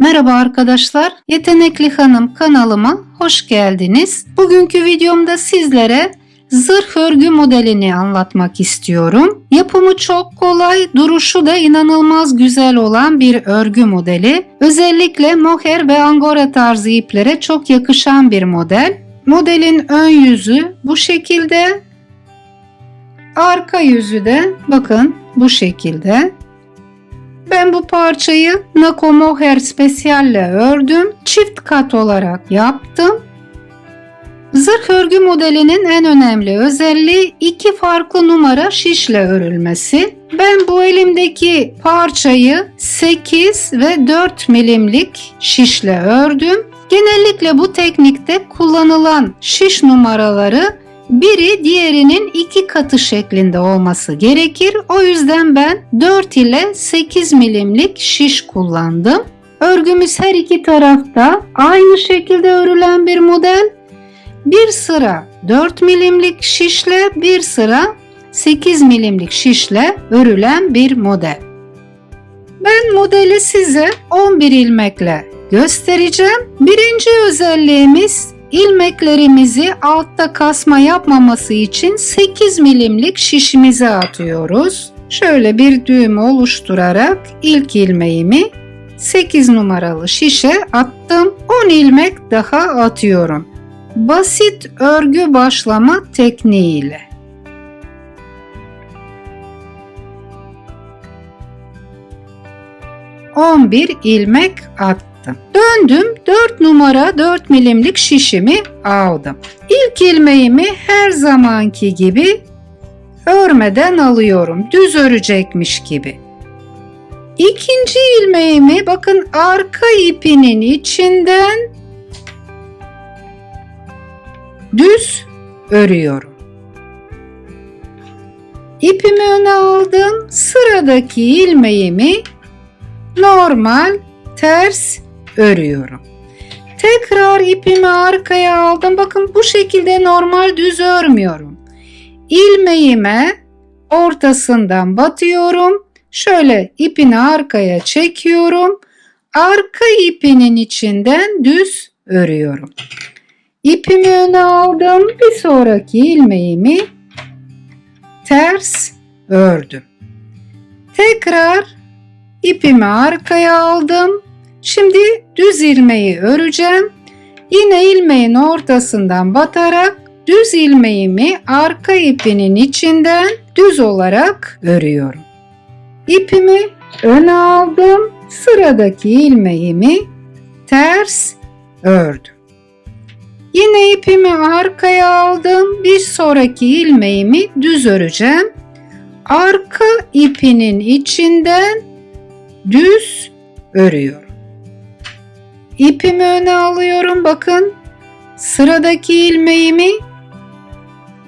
Merhaba arkadaşlar, Yetenekli Hanım kanalıma hoş geldiniz. Bugünkü videomda sizlere zırh örgü modelini anlatmak istiyorum. Yapımı çok kolay, duruşu da inanılmaz güzel olan bir örgü modeli. Özellikle mohair ve angora tarzı iplere çok yakışan bir model. Modelin ön yüzü bu şekilde. Arka yüzü de bakın bu şekilde. Ben bu parçayı Nako Mohair Special ile ördüm. Çift kat olarak yaptım. Zırh örgü modelinin en önemli özelliği iki farklı numara şişle örülmesi. Ben bu elimdeki parçayı 8 ve 4 milimlik şişle ördüm. Genellikle bu teknikte kullanılan şiş numaraları biri diğerinin iki katı şeklinde olması gerekir. O yüzden ben 4 ile 8 milimlik şiş kullandım. Örgümüz her iki tarafta aynı şekilde örülen bir model. Bir sıra 4 milimlik şişle bir sıra 8 milimlik şişle örülen bir model. Ben modeli size 11 ilmekle göstereceğim. Birinci özelliğimiz ilmeklerimizi altta kasma yapmaması için 8 milimlik şişimize atıyoruz. Şöyle bir düğüm oluşturarak ilk ilmeğimi 8 numaralı şişe attım. 10 ilmek daha atıyorum. Basit örgü başlama tekniğiyle. ...11 ilmek attım. Döndüm 4 numara 4 milimlik şişimi aldım. İlk ilmeğimi her zamanki gibi örmeden alıyorum. Düz örecekmiş gibi. İkinci ilmeğimi bakın arka ipinin içinden düz örüyorum. İpimi öne aldım. Sıradaki ilmeğimi normal ters örüyorum. Tekrar ipimi arkaya aldım. Bakın bu şekilde normal düz örmüyorum. İlmeğime ortasından batıyorum. Şöyle ipini arkaya çekiyorum. Arka ipinin içinden düz örüyorum. İpimi öne aldım. Bir sonraki ilmeğimi ters ördüm. Tekrar ipimi arkaya aldım. Şimdi düz ilmeği öreceğim. Yine ilmeğin ortasından batarak düz ilmeğimi arka ipinin içinden düz olarak örüyorum. İpimi öne aldım. Sıradaki ilmeğimi ters ördüm. Yine ipimi arkaya aldım. Bir sonraki ilmeğimi düz öreceğim. Arka ipinin içinden düz örüyorum. İpimi öne alıyorum. Bakın sıradaki ilmeğimi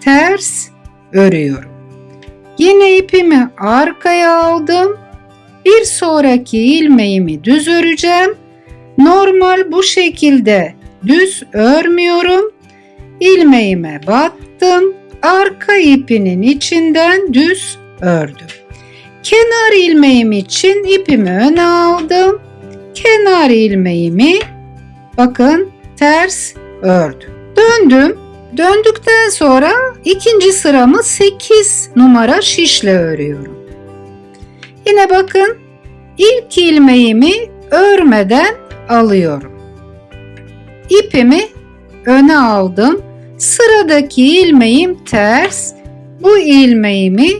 ters örüyorum. Yine ipimi arkaya aldım. Bir sonraki ilmeğimi düz öreceğim. Normal bu şekilde düz örmüyorum. İlmeğime battım. Arka ipinin içinden düz ördüm. Kenar ilmeğim için ipimi öne aldım. Kenar ilmeğimi bakın ters ördüm. Döndüm. Döndükten sonra ikinci sıramı 8 numara şişle örüyorum. Yine bakın ilk ilmeğimi örmeden alıyorum. İpimi öne aldım. Sıradaki ilmeğim ters. Bu ilmeğimi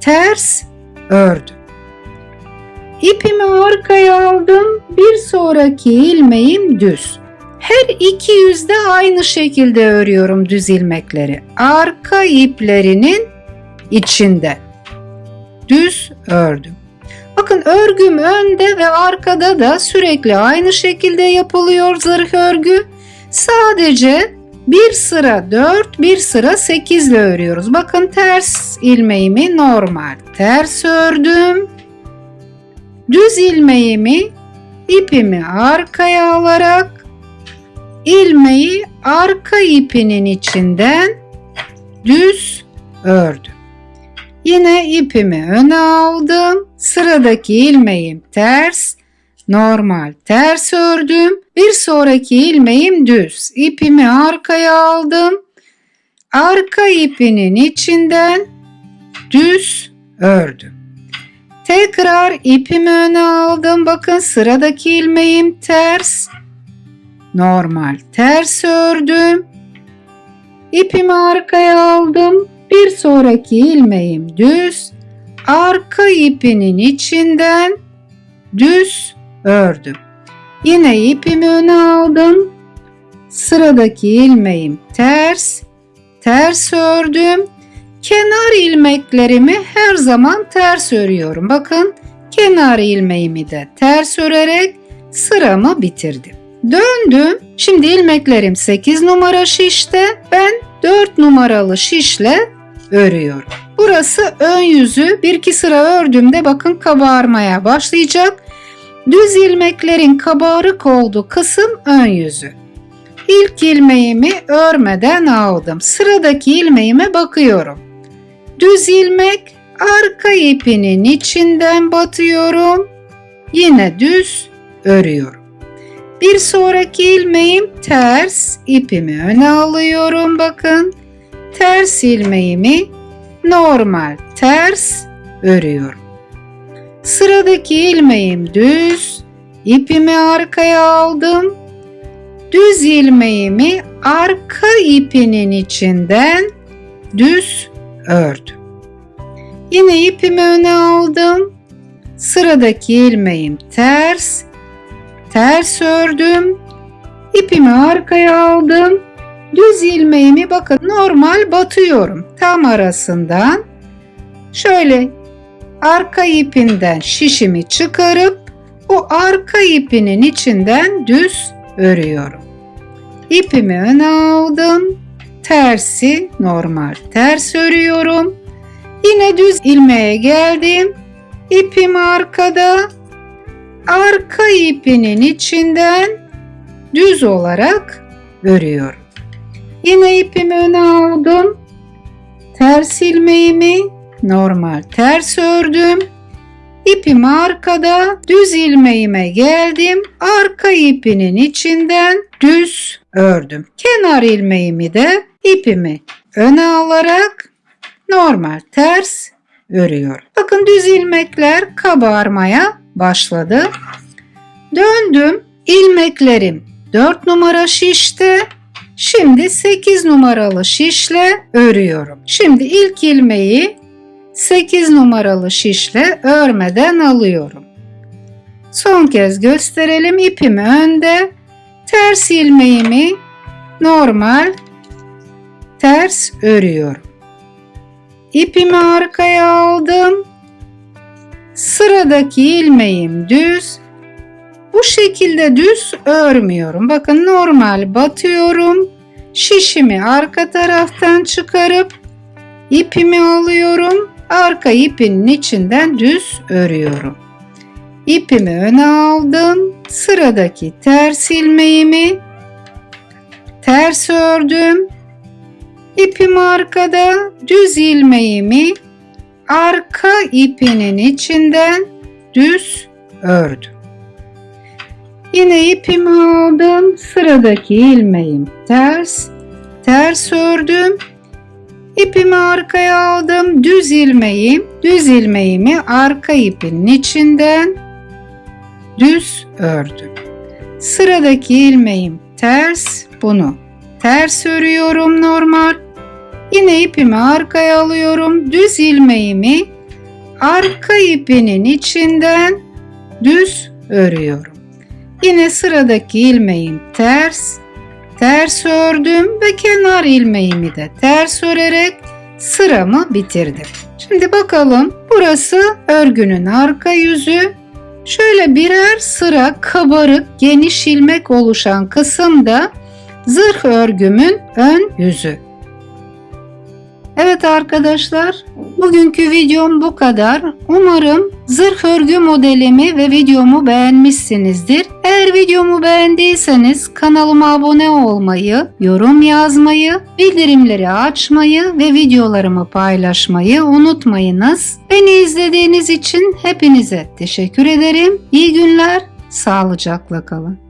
ters ördüm. İpimi arkaya aldım. Bir sonraki ilmeğim düz. Her iki yüzde aynı şekilde örüyorum düz ilmekleri. Arka iplerinin içinde. Düz ördüm. Bakın örgüm önde ve arkada da sürekli aynı şekilde yapılıyor zırh örgü. Sadece bir sıra 4, bir sıra 8 ile örüyoruz. Bakın ters ilmeğimi normal ters ördüm. Düz ilmeğimi ipimi arkaya alarak ilmeği arka ipinin içinden düz ördüm. Yine ipimi öne aldım. Sıradaki ilmeğim ters. normal ters ördüm. Bir sonraki ilmeğim düz. İpimi arkaya aldım. Arka ipinin içinden düz ördüm. Tekrar ipimi öne aldım. Bakın sıradaki ilmeğim ters. Normal ters ördüm. İpimi arkaya aldım. Bir sonraki ilmeğim düz. Arka ipinin içinden düz ördüm. Yine ipimi öne aldım. Sıradaki ilmeğim ters. Ters ördüm. Kenar ilmeklerimi her zaman ters örüyorum. Bakın kenar ilmeğimi de ters örerek sıramı bitirdim. Döndüm. Şimdi ilmeklerim 8 numara şişte. Ben 4 numaralı şişle örüyorum. Burası ön yüzü. Bir iki sıra ördüğümde bakın kabarmaya başlayacak. Düz ilmeklerin kabarık olduğu kısım ön yüzü. İlk ilmeğimi örmeden aldım. Sıradaki ilmeğime bakıyorum. Düz ilmek arka ipinin içinden batıyorum. Yine düz örüyorum. Bir sonraki ilmeğim ters. ipimi öne alıyorum bakın. Ters ilmeğimi normal ters örüyorum. Sıradaki ilmeğim düz. ipimi arkaya aldım. Düz ilmeğimi arka ipinin içinden düz ördüm. Yine ipimi öne aldım. Sıradaki ilmeğim ters. Ters ördüm. İpimi arkaya aldım. Düz ilmeğimi bakın normal batıyorum. Tam arasından şöyle arka ipinden şişimi çıkarıp o arka ipinin içinden düz örüyorum. İpimi öne aldım. Tersi normal ters örüyorum. Yine düz ilmeğe geldim. İpim arkada. Arka ipinin içinden düz olarak örüyorum. Yine ipimi öne aldım. Ters ilmeğimi normal ters ördüm. İpim arkada, düz ilmeğime geldim. Arka ipinin içinden düz ördüm. Kenar ilmeğimi de ipimi öne alarak normal ters örüyorum. Bakın düz ilmekler kabarmaya başladı. Döndüm. İlmeklerim 4 numara şişte. Şimdi 8 numaralı şişle örüyorum. Şimdi ilk ilmeği 8 numaralı şişle örmeden alıyorum. Son kez gösterelim ipimi önde, ters ilmeğimi normal ters örüyorum. İpimi arkaya aldım. Sıradaki ilmeğim düz. Bu şekilde düz örmüyorum. Bakın normal batıyorum. Şişimi arka taraftan çıkarıp ipimi alıyorum arka ipinin içinden düz örüyorum. İpimi öne aldım. Sıradaki ters ilmeğimi ters ördüm. İpim arkada düz ilmeğimi arka ipinin içinden düz ördüm. Yine ipimi aldım. Sıradaki ilmeğim ters. Ters ördüm. İpimi arkaya aldım. Düz ilmeğim, düz ilmeğimi arka ipinin içinden düz ördüm. Sıradaki ilmeğim ters, bunu ters örüyorum normal. Yine ipimi arkaya alıyorum. Düz ilmeğimi arka ipinin içinden düz örüyorum. Yine sıradaki ilmeğim ters, ters ördüm ve kenar ilmeğimi de ters örerek sıramı bitirdim. Şimdi bakalım burası örgünün arka yüzü. Şöyle birer sıra kabarık geniş ilmek oluşan kısımda zırh örgümün ön yüzü. Evet arkadaşlar, bugünkü videom bu kadar. Umarım zırh örgü modelimi ve videomu beğenmişsinizdir. Eğer videomu beğendiyseniz kanalıma abone olmayı, yorum yazmayı, bildirimleri açmayı ve videolarımı paylaşmayı unutmayınız. Beni izlediğiniz için hepinize teşekkür ederim. İyi günler, Sağlıcakla kalın.